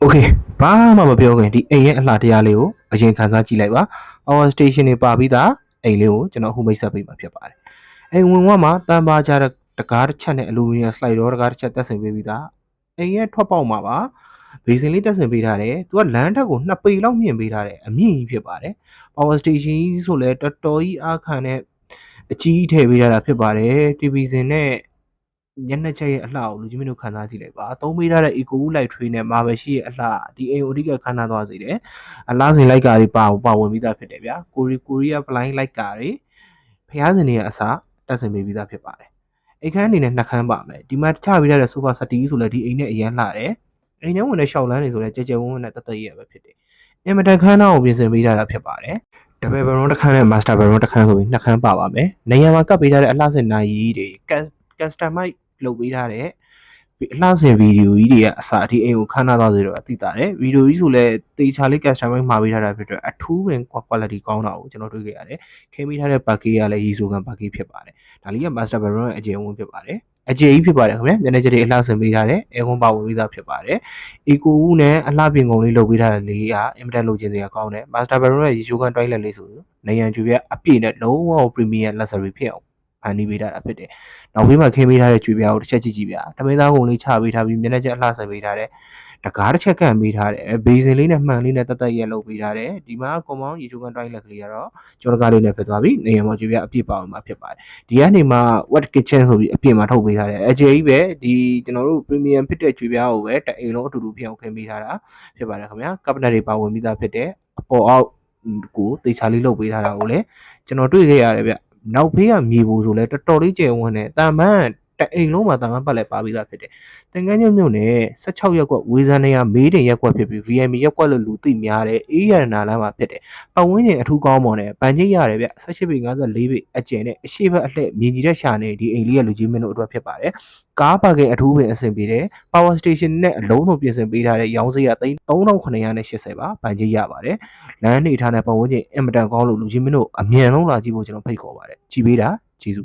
โอเคဘာမှမပြောခင်ဒီအိမ်ရဲ့အလှတရားလေးကိုအရင်ခန်းစားကြည့်လိုက်ပါ power station တွေပါပြီးသားအိမ်လေးကိုကျွန်တော်အခုမိတ်ဆက်ပေးမှာဖြစ်ပါတယ်အိမ်ဝင်ဝမှာတန်ပါကြတဲ့တကားတစ်ချက်နဲ့အလူမီနီယံစလိုက်တော့တကားတစ်ချက်တက်ဆင်ပေးပြီးသားအိမ်ရဲ့ထွက်ပေါက်မှာပါဘေးစင်လေးတက်ဆင်ပေးထားတယ်သူကလမ်းထက်ကို2ပေလောက်မြင့်ပေးထားတယ်အမြင့်ကြီးဖြစ်ပါတယ် power station ကြီးဆိုလဲတော်တော်ကြီးအားခံတဲ့အကြီးထည့်ပေးထားတာဖြစ်ပါတယ် TV စင်နဲ့ ညက်နှက်ချက်ရဲ့အလှကိုလူကြီးမင်းတို့ခံစားကြည့်လိုက်ပါသုံးပေးထားတဲ့ eco light tray နဲ့ marble ရှိရဲ့အလှဒီအိမ်ကိုအဓိကခန်းထားသွားစေတယ်အလားစဉ်လိုက်ကာတွေပါပါဝင်ပြီးသားဖြစ်တယ်ဗျာကိုရီကိုရီးယား blind လိုက်ကာတွေဖျားစင်တွေရဲ့အစားတက်ဆင်ပေးပြီးသားဖြစ်ပါတယ်အိမ်ခန်းအနေနဲ့နှစ်ခန်းပါမယ်ဒီမှာချပေးထားတဲ့ sofa set ကြီးဆိုလဲဒီအိမ်နဲ့အရန်လှတယ်အိမ်ထဲဝင်တဲ့ရှောက်လန်းတွေဆိုလဲကြဲကြဲဝန်းဝန်းနဲ့တသက်ရပဲဖြစ်တယ်အင်မတန်ခန်းသားကိုပြင်ဆင်ပေးထားတာဖြစ်ပါတယ်တပယ်ဘရုံတစ်ခန်းနဲ့ master ဘရုံတစ်ခန်းဆိုပြီးနှစ်ခန်းပါပါမယ်။နေရာမှာကပ်ပေးထားတဲ့အလှဆင်နိုင်ကြီးတွေ customize လုပ်ပေးထားတဲ့အလှဆင်ဗီဒီယိုကြီးတွေကအစအထိအိမ်ကိုခန်းနာသွားစေတော့အသိတာတယ်။ဗီဒီယိုကြီးဆိုလဲတေချာလေး customize မှာပေးထားတာဖြစ်တော့အထူးပင် quality ကောင်းတာကိုကျွန်တော်တွေ့ခဲ့ရတယ်။ခင်းပေးထားတဲ့ package ကလည်းရီဆိုကန် package ဖြစ်ပါတယ်။ဒါလေးက master bedroom ရဲ့အကျယ်ဝန်းဖြစ်ပါတယ်။အကျယ်ကြီးဖြစ်ပါတယ်ခင်ဗျာ။မျက်နှာချက်တွေအလှဆင်ပေးထားတဲ့အဲကွန်ပါဝင်ပြီးသားဖြစ်ပါတယ်။ eco ဦးနဲ့အလှပြင်ကုန်လေးလုပ်ပေးထားတဲ့လေးကအင်မတန်လိုချင်စရာကောင်းတယ်။ master bedroom ရဲ့ရီဆိုကန် toilet လေးဆိုနေရန်ကျွေပြအပြည့်နဲ့လုံးဝ premium luxury ဖြစ်အောင် ဖန်တီးပေးထားတာဖြစ်တယ်။နောက်ဘေးမှာခင်းပေးထားတဲ့ကျွေပြားကိုတစ်ချက်ကြည့်ကြည့်ဗျာ။တမင်းသားကုန်လေးချပေးထားပြီးမျက်နှာချက်အလှဆင်ပေးထားတဲ့တကားတစ်ချက်ကန်ပေးထားတယ်။ဘေးစင်လေးနဲ့မှန်လေးနဲ့တက်တက်ရက်လုပ်ပေးထားတယ်။ဒီမှာကွန်မောင်းရီဆိုကန် toilet ကလေးကတော့ကျော်တကားလေးနဲ့ဖြစ်သွားပြီ။နေရန်ပေါ်ကျွေပြအပြည့်ပါဝင်မှာဖြစ်ပါတယ်။ဒီကနေမှ wet kitchen ဆိုပြီးအပြင်မှာထုတ်ပေးထားတယ်။အကျယ်ကြီးပဲဒီကျွန်တော်တို့ premium ဖြစ်တဲ့ကျွေပြားကိုပဲတအိမ်လုံးအတူတူဖြစ်အောင်ခင်းပေးထားတာဖြစ်ပါတယ်ခင်ဗျာ။ cabinet တွေပါဝင်ပြီးသားဖြစ်တယ်။အပေါ်အောက်ကိုတေချာလေးလုပ်ပေးထားတာကိုလည်းကျွန်တော်တွေ့ခဲ့ရတယ်ဗျ။ နောက်ဖေးကမြေပူဆိုလဲတော်တော်လေးကျယ်ဝန်းတယ်။တာမန် တအိမ်လုံးမှာတာမန်ပတ်လည်းပါပြီးသားဖြစ်တယ်။တင်ကန်းညွန့်မြို့နယ်16ရက်ကွက်ဝေဇန်နေရမေးတင်ရက်ကွက်ဖြစ်ပြီး VME ရက်ကွက်လို့လူသိများတယ်။အေးရနာလမ်းမှာဖြစ်တယ်။ပတ်ဝန်းကျင်အထူးကောင်းမွန်တယ်။ပန်ချိတ်ရတယ်ဗျ18ပေ54ပေအကျယ်နဲ့အရှိဘက်အလှည့်မြင်ကြီးတဲ့ရှာနေဒီအိမ်လေးရဲ့လူကြီးမင်းတို့အတွက်ဖြစ်ပါတယ်။ကားပါကင်အထူးပင်အဆင်ပြေတယ်။ power station နဲ့အလုံးစုံပြင်ဆင်ပေးထားတဲ့ရောင်းစရိတ်က3980ပါ။ပန်ချိတ်ရပါတယ်။လမ်းနေထားတဲ့ပတ်ဝန်းကျင်အင်မတန်ကောင်းလို့လူကြီးမင်းတို့အမြန်ဆုံးလာကြည့်ဖို့ကျွန်တော်ဖိတ်ခေါ်ပါတယ်။ကြည်ပေးတာကျေးဇူး